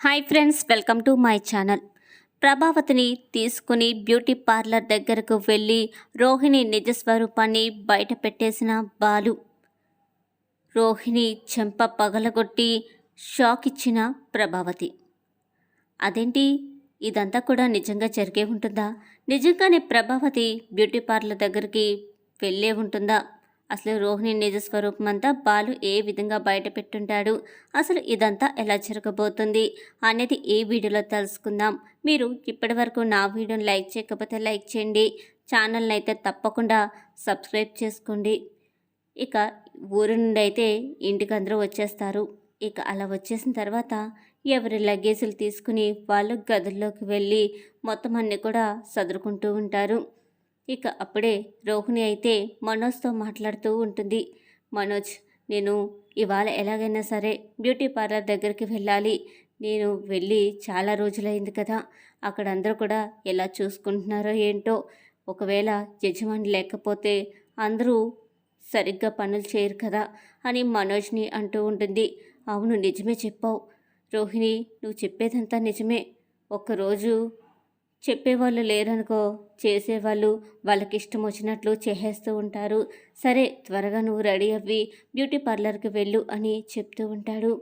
Hi friends welcome to my channel. ప్రభావతిని తీసుకుని beauty parlour దగ్గరకు వెళ్ళి రోహిణి నిజ స్వరూపాన్ని బయట పెట్టేసిన బాలు. రోహిణి చెంప పగలగొట్టి షాక్ ఇచ్చిన ప్రభావతి. అదేంటి? ఇదంతా కూడా నిజంగా జరిగే ఉంటుందా? నిజంగానే ప్రభావతి బ్యూటీ పార్లర్ దగ్గరికి వెళ్ళే ఉంటుందా? అసలు రోహిణి నిజ స్వరూపం అంతా బాలు ఏ విధంగా బయట పెట్టుంటాడు? అసలు ఇదంతా ఎలా జరగబోతుంది? అనేది ఈ వీడియోలో తెలుసుకుందాం. మీరు ఇప్పటివరకు నా వీడియోని లైక్ చేయకపోతే లైక్ చేయండి. ఛానల్ని అయితే తప్పకుండా సబ్స్క్రైబ్ చేసుకోండి. ఇక ఊరి నుండి అయితే ఇంటికి అందరూ వచ్చేస్తారు. ఇక అలా వచ్చేసిన తర్వాత ఎవరి లగేజీలు తీసుకుని వాళ్ళు గదుల్లోకి వెళ్ళి మొత్తం అన్నీ కూడా సదురుకుంటూ ఉంటారు. ఇక అప్పుడే రోహిణి అయితే మనోజ్తో మాట్లాడుతూ ఉంటుంది. మనోజ్ నేను ఇవాళ ఎలాగైనా సరే బ్యూటీ పార్లర్ దగ్గరికి వెళ్ళాలి. నేను వెళ్ళి చాలా రోజులైంది కదా అక్కడ అందరూ కూడా ఎలా చూసుకుంటున్నారో ఏంటో. ఒకవేళ యజమాని లేకపోతే అందరూ సరిగ్గా పనులు చేయరు కదా అని మనోజ్ని అంటూ ఉంటుంది. అవును నిజమే చెప్పావు. రోహిణి నువ్వు చెప్పేదంతా నిజమే. ఒక్కరోజు చెప్పేవాళ్ళు లేరనుకో చేసేవాళ్ళు వాళ్ళకి ఇష్టం వచ్చినట్లు చేసేస్తూ ఉంటారు. సరే త్వరగా నువ్వు రెడీ అవ్వి బ్యూటీ పార్లర్కి వెళ్ళు అని చెప్తూ ఉంటాడు.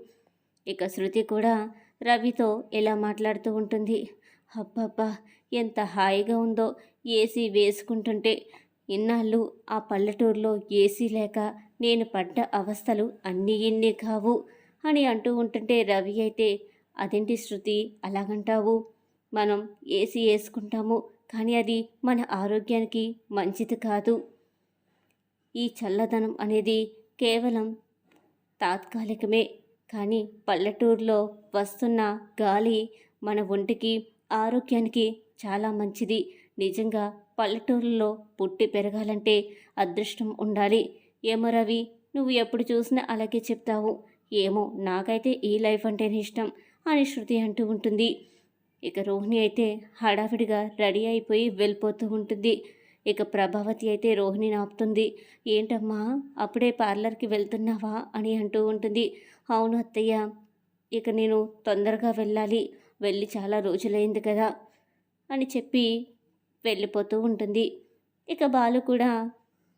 ఇక శృతి కూడా రవితో ఇలా మాట్లాడుతూ ఉంటుంది. అబ్బబ్బా ఎంత హాయిగా ఉందో ఏసీ వేసుకుంటుంటే ఇన్నాళ్ళు ఆ పల్లెటూరులో ఏసీ లేక నేను పడ్డ అవస్థలు అన్నీ ఇన్ని కావు అని అంటూ ఉంటుంటే రవి అయితే అదేంటి శృతి అలాగంటావు? మనం ఏసీ వేసుకుంటాము కానీ అది మన ఆరోగ్యానికి మంచిది కాదు. ఈ చల్లదనం అనేది కేవలం తాత్కాలికమే కానీ పల్లెటూరులో వస్తున్న గాలి మన ఒంటికి ఆరోగ్యానికి చాలా మంచిది. నిజంగా పల్లెటూరులో పుట్టి పెరగాలంటే అదృష్టం ఉండాలి. ఏమో రవి నువ్వు ఎప్పుడు చూసినా అలాగే చెప్తావు. ఏమో నాకైతే ఈ లైఫ్ అంటేనే ఇష్టం అని శృతి అంటూ ఉంటుంది. ఇక రోహిణి అయితే హడావిడిగా రెడీ అయిపోయి వెళ్ళిపోతూ ఉంటుంది. ఇక ప్రభావతి అయితే రోహిణి ఆపుతుంది. ఏంటమ్మా అప్పుడే పార్లర్కి వెళ్తున్నావా? అని అంటూ ఉంటుంది. అవును అత్తయ్య ఇక నేను తొందరగా వెళ్ళాలి. వెళ్ళి చాలా రోజులైంది కదా అని చెప్పి వెళ్ళిపోతూ ఉంటుంది. ఇక బాలు కూడా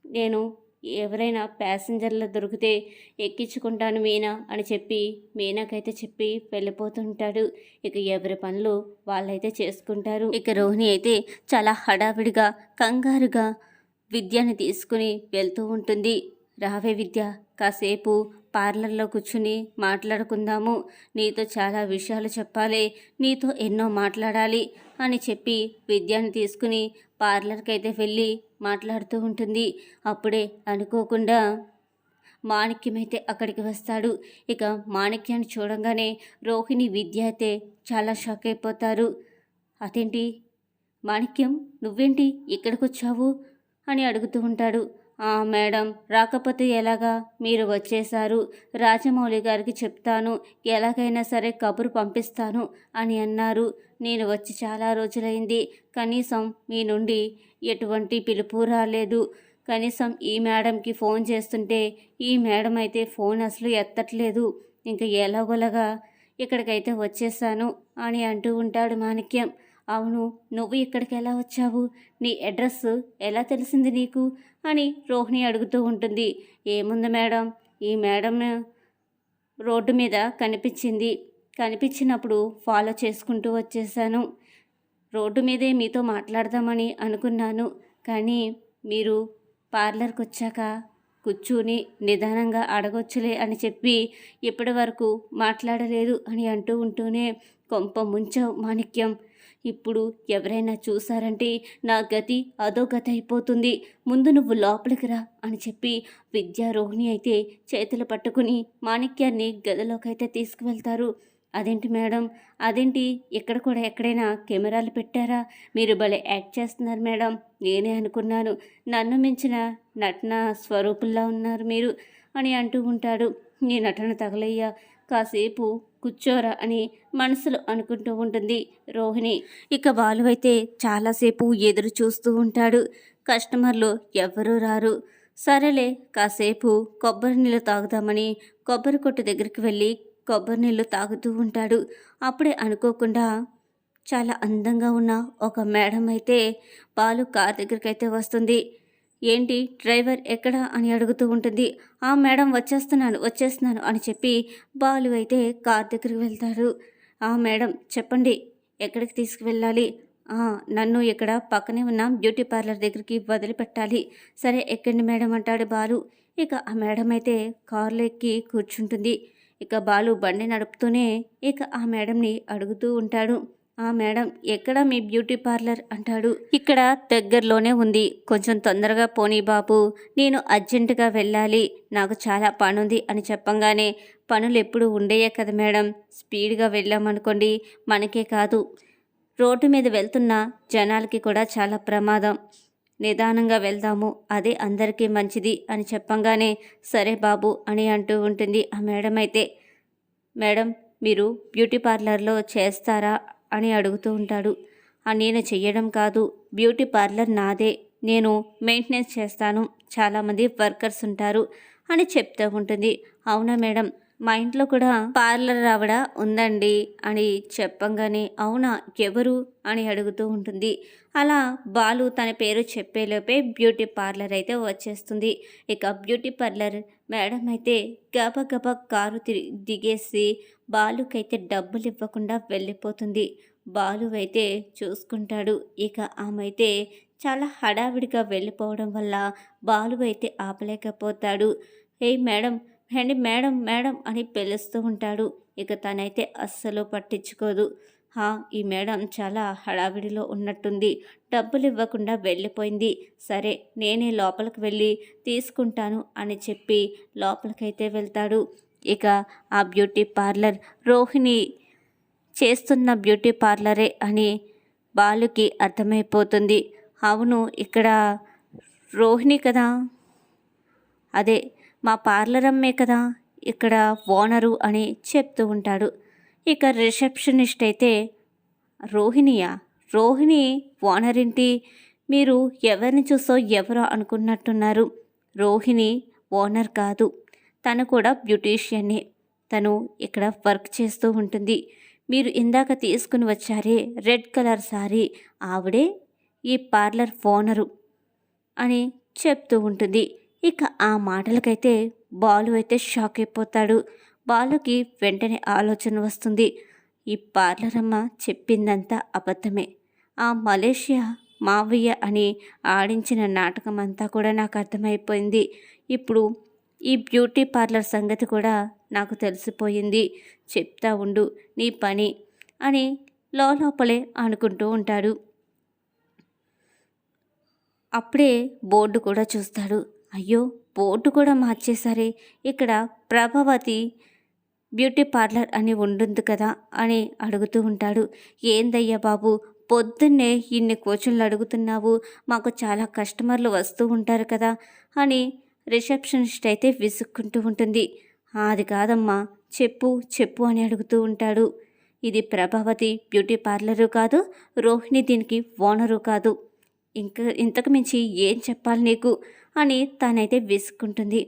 నేను ఎవరైనా ప్యాసింజర్లు దొరికితే ఎక్కించుకుంటాను మీనా అని చెప్పి మీనాకైతే చెప్పి వెళ్ళిపోతుంటాడు. ఇక ఎవరి పనులు వాళ్ళైతే చేసుకుంటారు. ఇక రోహిణి అయితే చాలా హడావిడిగా కంగారుగా విద్యని తీసుకుని వెళ్తూ ఉంటుంది. రావే విద్య కాసేపు పార్లర్లో కూర్చుని మాట్లాడుకుందాము. నీతో చాలా విషయాలు చెప్పాలి నీతో ఎన్నో మాట్లాడాలి అని చెప్పి విద్యను తీసుకుని పార్లర్కి అయితే వెళ్ళి మాట్లాడుతూ ఉంటుంది. అప్పుడే అనుకోకుండా మాణిక్యమైతే అక్కడికి వస్తాడు. ఇక మాణిక్యాన్ని చూడంగానే రోహిణి విద్య అయితే చాలా షాక్ అయిపోతారు. అదేంటి? మాణిక్యం నువ్వేంటి ఇక్కడికి వచ్చావు అని అడుగుతూ ఉంటాడు. మేడం రాకపోతే ఎలాగా? మీరు వచ్చేశారు. రాజమౌళి గారికి చెప్తాను. ఎలాగైనా సరే కబురు పంపిస్తాను అని అన్నారు. నేను వచ్చి చాలా రోజులైంది. కనీసం మీ నుండి ఎటువంటి పిలుపు రాలేదు. కనీసం ఈ మేడంకి ఫోన్ చేస్తుంటే ఈ మేడం అయితే ఫోన్ అసలు ఎత్తట్లేదు. ఇంకా ఎలాగోలాగా ఇక్కడికైతే వచ్చేసాను అని అంటూ ఉంటాడు మాణిక్యం. అవును నువ్వు ఇక్కడికి ఎలా వచ్చావు? నీ అడ్రస్ ఎలా తెలిసింది నీకు? అని రోహిణి అడుగుతూ ఉంటుంది. ఏముంది మేడం? ఈ మేడం రోడ్డు మీద కనిపించింది. కనిపించినప్పుడు ఫాలో చేసుకుంటూ వచ్చేసాను రోడ్డు మీదే మీతో మాట్లాడదామని అనుకున్నాను. కానీ మీరు పార్లర్కి వచ్చాక కూర్చుని నిదానంగా అడగొచ్చులే అని చెప్పి ఇప్పటి వరకు మాట్లాడలేదు అని అంటూ ఉంటూనే కొంప ముంచావు మాణిక్యం. ఇప్పుడు ఎవరైనా చూసారంటే నా గతి అదో గతి అయిపోతుంది. ముందు నువ్వు లోపలికి రా అని చెప్పి విద్యారోహిణి అయితే చేతులు పట్టుకుని మాణిక్యాన్ని గదిలోకైతే తీసుకువెళ్తారు. అదేంటి మేడం? అదేంటి? ఇక్కడ కూడా ఎక్కడైనా కెమెరాలు పెట్టారా? మీరు భలే యాక్ట్ చేస్తున్నారు మేడం. నేనే అనుకున్నాను. నన్ను మించిన నటన స్వరూపుల్లా ఉన్నారు మీరు అని అంటూ ఉంటాడు. నీ నటన తగలయ్యా. కాసేపు కూర్చోరా అని మనసులో అనుకుంటూ ఉంటుంది రోహిణి. ఇక బాలు అయితే చాలాసేపు ఎదురు చూస్తూ ఉంటాడు. కస్టమర్లు ఎవ్వరూ రారు. సరేలే కాసేపు కొబ్బరి నీళ్ళు తాగుదామని కొబ్బరి కొట్టు దగ్గరికి వెళ్ళి కొబ్బరి నీళ్ళు తాగుతూ ఉంటాడు. అప్పుడే అనుకోకుండా చాలా అందంగా ఉన్న ఒక మేడం అయితే బాలు కార్ దగ్గరికి అయితే వస్తుంది. ఏంటి డ్రైవర్ ఎక్కడా? అని అడుగుతూ ఉంటుంది. ఆ మేడం వచ్చేస్తున్నాను వచ్చేస్తున్నాను అని చెప్పి బాలు అయితే కార్ దగ్గరికి వెళ్తారు ఆ మేడం చెప్పండి ఎక్కడికి తీసుకువెళ్ళాలి? నన్ను ఇక్కడ పక్కనే ఉన్న బ్యూటీ పార్లర్ దగ్గరికి వదిలిపెట్టాలి. సరే ఎక్కండి మేడం అంటాడు బాలు. ఇక ఆ మేడం అయితే కారులో ఎక్కి కూర్చుంటుంది. ఇక బాలు బండి నడుపుతూనే ఇక ఆ మేడంని అడుగుతూ ఉంటాడు. ఆ మేడం ఎక్కడ మీ బ్యూటీ పార్లర్? అంటాడు. ఇక్కడ దగ్గరలోనే ఉంది. కొంచెం తొందరగా పోనీ బాబు. నేను అర్జెంటుగా వెళ్ళాలి. నాకు చాలా పనుంది అని చెప్పంగానే పనులు ఎప్పుడు ఉండేయే కదా మేడం. స్పీడ్గా వెళ్ళామనుకోండి మనకే కాదు. రోడ్డు మీద వెళ్తున్న జనాలకి కూడా చాలా ప్రమాదం. నిదానంగా వెళ్దాము. అదే అందరికీ మంచిది అని చెప్పంగానే సరే బాబు అని అంటూ ఉంటుంది ఆ మేడం అయితే మేడం మీరు బ్యూటీ పార్లర్లో చేస్తారా? అని అడుగుతూ ఉంటాడు. నేను చెయ్యడం కాదు. బ్యూటీ పార్లర్ నాదే. నేను మెయింటెనెన్స్ చేస్తాను. చాలామంది వర్కర్స్ ఉంటారు అని చెప్తూ ఉంటుంది. అవునా మేడం. మా ఇంట్లో కూడా పార్లర్ ఆవిడ ఉందండి అని చెప్పంగానే అవునా? ఎవరు? అని అడుగుతూ ఉంటుంది. అలా బాలు తన పేరు చెప్పేలోపే బ్యూటీ పార్లర్ అయితే వచ్చేస్తుంది. ఇక బ్యూటీ పార్లర్ మేడం అయితే గబగబా కారు తిరి దిగేసి బాలుకైతే డబ్బులు ఇవ్వకుండా వెళ్ళిపోతుంది. బాలు అయితే చూసుకుంటాడు. ఇక ఆమె అయితే చాలా హడావిడిగా వెళ్ళిపోవడం వల్ల బాలు అయితే ఆపలేకపోతాడు. ఏ మేడం హండి మేడం మేడం అని పిలుస్తూ ఉంటాడు. ఇక తనైతే అస్సలు పట్టించుకోదు. హా ఈ మేడం చాలా హడావిడిలో ఉన్నట్టుంది. డబ్బులు ఇవ్వకుండా వెళ్ళిపోయింది. సరే నేనే లోపలికి వెళ్ళి తీసుకుంటాను అని చెప్పి లోపలికైతే వెళ్తాడు. ఇక ఆ బ్యూటీ పార్లర్ రోహిణి చేస్తున్న బ్యూటీ పార్లరే అని బాలుకి అర్థమైపోతుంది. అవును ఇక్కడ రోహిణి కదా? అదే మా పార్లర్ అమ్మే కదా? ఇక్కడ ఓనరు అని చెప్తూ ఉంటాడు. ఇక రిసెప్షనిస్ట్ అయితే రోహిణియా? రోహిణి ఓనర్ ఏంటి మీరు ఎవరిని చూసో ఎవరో అనుకున్నట్టున్నారు. రోహిణి ఓనర్ కాదు. తను కూడా బ్యూటీషియన్నే. తను ఇక్కడ వర్క్ చేస్తూ ఉంటుంది. మీరు ఇందాక తీసుకుని వచ్చారే రెడ్ కలర్ సారీ ఆవిడే ఈ పార్లర్ ఓనరు అని చెప్తూ ఉంటుంది. ఇక ఆ మాటలకైతే బాలు అయితే షాక్ అయిపోతాడు. బాలుకి వెంటనే ఆలోచన వస్తుంది. ఈ పార్లర్ అమ్మ చెప్పిందంతా అబద్ధమే. ఆ మలేషియా మావయ్య అని ఆడించిన నాటకం అంతా కూడా నాకు అర్థమైపోయింది. ఇప్పుడు ఈ బ్యూటీ పార్లర్ సంగతి కూడా నాకు తెలిసిపోయింది. చెప్తా ఉండు నీ పని అని లోపలే అనుకుంటూ ఉంటాడు. అప్పుడే బోర్డు కూడా చూస్తాడు. అయ్యో బోర్డు కూడా మార్చేసరే ఇక్కడ ప్రభావతి బ్యూటీ పార్లర్ అని ఉంటుంది కదా అని అడుగుతూ ఉంటాడు. ఏందయ్యా బాబు పొద్దున్నే ఇన్ని కోచులు అడుగుతున్నావు. మాకు చాలా కస్టమర్లు వస్తూ ఉంటారు కదా అని రిసెప్షనిస్ట్ అయితే విసుక్కుంటూ ఉంటుంది. అది కాదమ్మా చెప్పు చెప్పు అని అడుగుతూ ఉంటాడు. ఇది ప్రభావతి బ్యూటీ పార్లరు కాదు రోహిణి దీనికి ఓనరు కాదు. ఇంకా ఇంతకు మించి ఏం చెప్పాలి నీకు? అని తనైతే విసుక్కుంటుంది.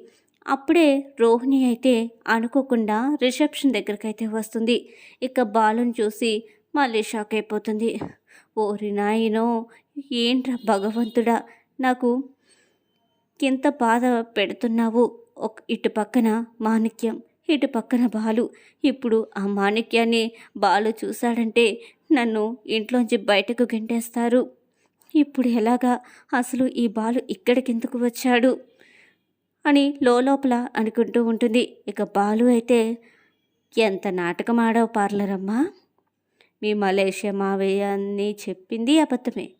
అప్పుడే రోహిణి అయితే అనుకోకుండా రిసెప్షన్ దగ్గరికి అయితే వస్తుంది. ఇక బాలుని చూసి మళ్ళీ షాక్ అయిపోతుంది ఓరి నాయనో ఏంట్రా భగవంతుడా? నాకు ఎంత బాధ పెడుతున్నావు? ఒక ఇటు పక్కన మాణిక్యం ఇటు పక్కన బాలు. ఇప్పుడు ఆ మాణిక్యాన్ని బాలు చూశాడంటే నన్ను ఇంట్లోంచి బయటకు గెంటేస్తారు. ఇప్పుడు ఎలాగా అసలు ఈ బాలు ఇక్కడికెందుకు వచ్చాడు? అని లోపల అనుకుంటూ ఉంటుంది. ఇక బాలు అయితే ఎంత నాటకం ఆడావు పార్లర్ అమ్మా మీ మలేషియా మావయ్య అని చెప్పింది అబద్ధమే.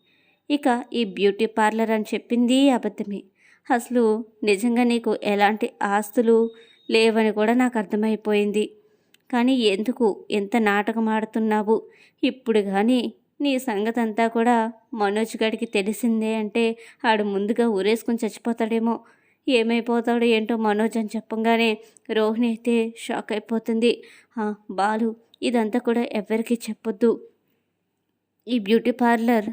ఇక ఈ బ్యూటీ పార్లర్ అని చెప్పింది అబద్ధమే. అసలు నిజంగా నీకు ఎలాంటి ఆస్తులు లేవని కూడా నాకు అర్థమైపోయింది. కానీ ఎందుకు ఎంత నాటకం ఆడుతున్నావు? ఇప్పుడు కానీ నీ సంగతి అంతా కూడా మనోజ్ గడికి తెలిసిందే అంటే ఆడు ముందుగా ఊరేసుకుని చచ్చిపోతాడేమో. ఏమైపోతాడో ఏంటో మనోజ్ అని చెప్పంగానే రోహిణి అయితే షాక్ అయిపోతుంది. బాలు ఇదంతా కూడా ఎవరికీ చెప్పొద్దు. ఈ బ్యూటీ పార్లర్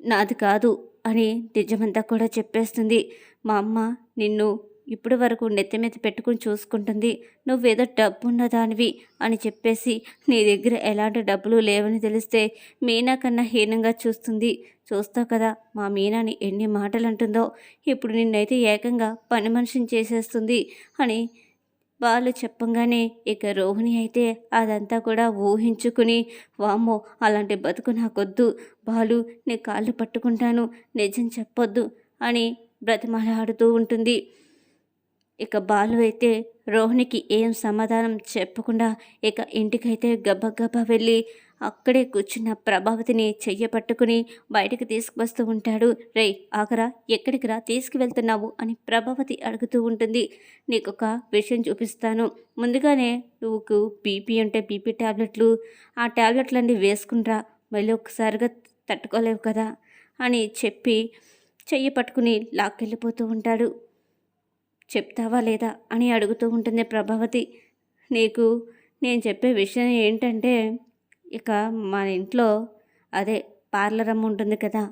నాది కాదు. అని నిజమంతా కూడా చెప్పేస్తుంది. మా అమ్మ నిన్ను ఇప్పటి వరకు నెత్తి మీద పెట్టుకుని చూసుకుంటుంది. నువ్వేదో డబ్బున్న దానివి అని చెప్పేసి నీ దగ్గర ఎలాంటి డబ్బులు లేవని తెలిస్తే మీనా కన్నా హీనంగా చూస్తుంది. చూస్తావు కదా మా మీనాని ఎన్ని మాటలు అంటుందో ఇప్పుడు నిన్నైతే ఏకంగా పని మనిషిని చేసేస్తుంది అని వాళ్ళు చెప్పంగానే ఇక రోహిణి అయితే అదంతా కూడా ఊహించుకుని వామ్మో అలాంటి బతుకు నాకొద్దు. బాలు నీ కాళ్ళు పట్టుకుంటాను. నిజం చెప్పొద్దు అని బ్రతిమలాడుతూ ఉంటుంది. ఇక బాలు అయితే రోహిణికి ఏం సమాధానం చెప్పకుండా ఇక ఇంటికైతే గబగబా వెళ్ళి అక్కడే కూర్చున్న ప్రభావతిని చెయ్య పట్టుకుని బయటకు తీసుకువస్తూ ఉంటాడు. రే ఆగరా ఎక్కడికి రా తీసుకువెళ్తున్నావు? అని ప్రభావతి అడుగుతూ ఉంటుంది. నీకు ఒక విషయం చూపిస్తాను. ముందుగానే నువ్వు బీపీ ఉంటే బీపీ ట్యాబ్లెట్లు ఆ ట్యాబ్లెట్లన్నీ వేసుకునిరా మళ్ళీ ఒకసారిగా తట్టుకోలేవు కదా అని చెప్పి చెయ్యి పట్టుకుని లాక్కెళ్ళిపోతూ ఉంటాడు. చెప్తావా లేదా? అని అడుగుతూ ఉంటుంది ప్రభావతి. నీకు నేను చెప్పే విషయం ఏంటంటే ఇక మన ఇంట్లో అదే పార్లర్ అమ్మ ఉంటుంది కదా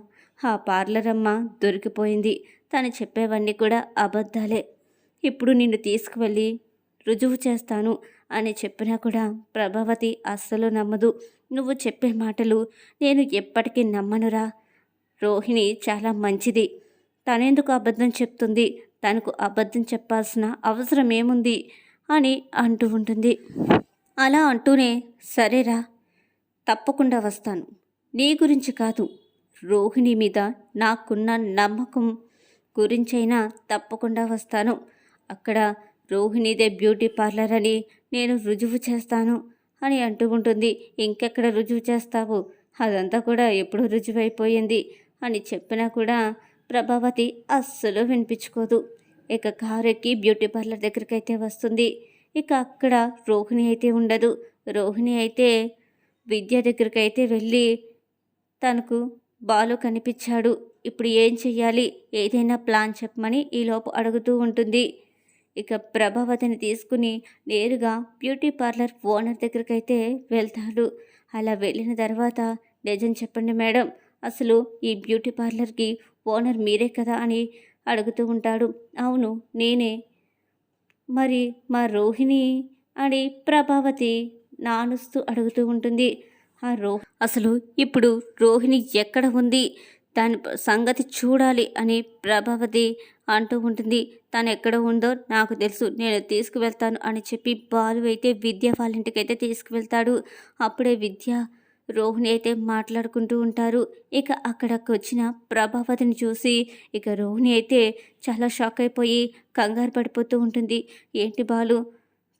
ఆ పార్లర్ అమ్మ దొరికిపోయింది. తను చెప్పేవన్నీ కూడా అబద్ధాలే. ఇప్పుడు నిన్ను తీసుకువెళ్ళి రుజువు చేస్తాను అని చెప్పినా కూడా ప్రభావతి అస్సలు నమ్మదు. నువ్వు చెప్పే మాటలు నేను ఎప్పటికీ నమ్మనురా. రోహిణి చాలా మంచిది. తనెందుకు అబద్ధం చెప్తుంది? తనకు అబద్ధం చెప్పాల్సిన అవసరం ఏముంది? అని అంటూ ఉంటుంది. అలా అంటూనే సరేరా తప్పకుండా వస్తాను. నీ గురించి కాదు రోహిణి మీద నాకున్న నమ్మకం గురించైనా తప్పకుండా వస్తాను. అక్కడ రోహిణిదే బ్యూటీ పార్లర్ అని నేను రుజువు చేస్తాను అని అంటూ ఉంటుంది. ఇంకెక్కడ రుజువు చేస్తావు? అదంతా కూడా ఎప్పుడు రుజువైపోయింది అని చెప్పినా కూడా ప్రభావతి అస్సలు వినిపించుకోదు. ఇక కారు ఎక్కి బ్యూటీ పార్లర్ దగ్గరికి అయితే వస్తుంది. ఇక అక్కడ రోహిణి అయితే ఉండదు. రోహిణి అయితే విద్య దగ్గరికి అయితే వెళ్ళి తనకు బాలు కనిపించాడు. ఇప్పుడు ఏం చెయ్యాలి? ఏదైనా ప్లాన్ చెప్పమని ఈలోపు అడుగుతూ ఉంటుంది. ఇక ప్రభావతిని తీసుకుని నేరుగా బ్యూటీ పార్లర్ ఓనర్ దగ్గరికి అయితే వెళ్తాడు. అలా వెళ్ళిన తర్వాత నిజం చెప్పండి మేడం అసలు ఈ బ్యూటీ పార్లర్కి ఓనర్ మీరే కదా అని అడుగుతూ ఉంటాడు. అవును నేనే. మరి మా రోహిణి అని ప్రభావతి నానుస్తూ అడుగుతూ ఉంటుంది. ఆ రో అసలు ఇప్పుడు రోహిణి ఎక్కడ ఉంది? దాని సంగతి చూడాలి అని ప్రభావతి అంటూ ఉంటుంది. తను ఎక్కడ ఉందో నాకు తెలుసు. నేను తీసుకువెళ్తాను అని చెప్పి బాలు అయితే విద్య వాళ్ళ ఇంటికైతే తీసుకువెళ్తాడు. అప్పుడే విద్య రోహిణి అయితే మాట్లాడుకుంటూ ఉంటారు. ఇక అక్కడికి వచ్చిన ప్రభావతిని చూసి ఇక రోహిణి అయితే చాలా షాక్ అయిపోయి కంగారు పడిపోతూ ఉంటుంది. ఏంటి బాలు?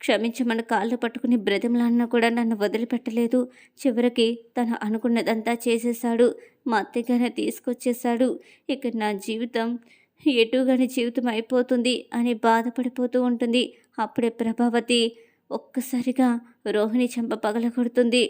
క్షమించమని కాళ్ళు పట్టుకుని బ్రతిమలాన్న కూడా నన్ను వదిలిపెట్టలేదు. చివరికి తను అనుకున్నదంతా చేసేశాడు. మా అత్తగానే తీసుకొచ్చేశాడు. ఇక నా జీవితం ఎటుగాని జీవితం అయిపోతుంది అని బాధపడిపోతూ ఉంటుంది. అప్పుడే ప్రభావతి ఒక్కసారిగా రోహిణి చెంప పగలగొడుతుంది.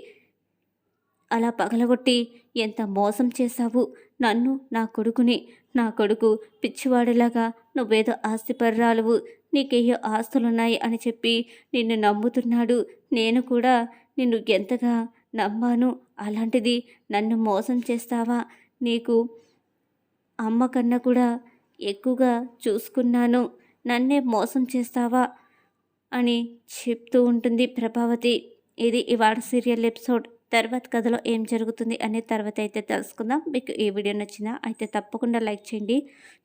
అలా పగలగొట్టి ఎంత మోసం చేశావు? నన్ను నా కొడుకుని నా కొడుకు పిచ్చివాడిలాగా నువ్వేదో ఆస్తిపర్రాలువు. నీకేయో ఆస్తులున్నాయి అని చెప్పి నిన్ను నమ్ముతున్నాడు. నేను కూడా నిన్ను ఎంతగా నమ్మాను? అలాంటిది నన్ను మోసం చేస్తావా? నీకు అమ్మ కన్నా కూడా ఎక్కువగా చూసుకున్నాను. నన్నే మోసం చేస్తావా? అని చెప్తూ ఉంటుంది ప్రభావతి. ఇది ఇవాళ సీరియల్ ఎపిసోడ్. తర్వాత కథలో ఏం జరుగుతుంది అనే తర్వాత అయితే తెలుసుకుందాం. మీకు ఈ వీడియో నచ్చిందా అయితే తప్పకుండా లైక్ చేయండి.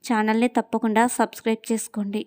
ఛానల్ని తప్పకుండా సబ్స్క్రైబ్ చేసుకోండి.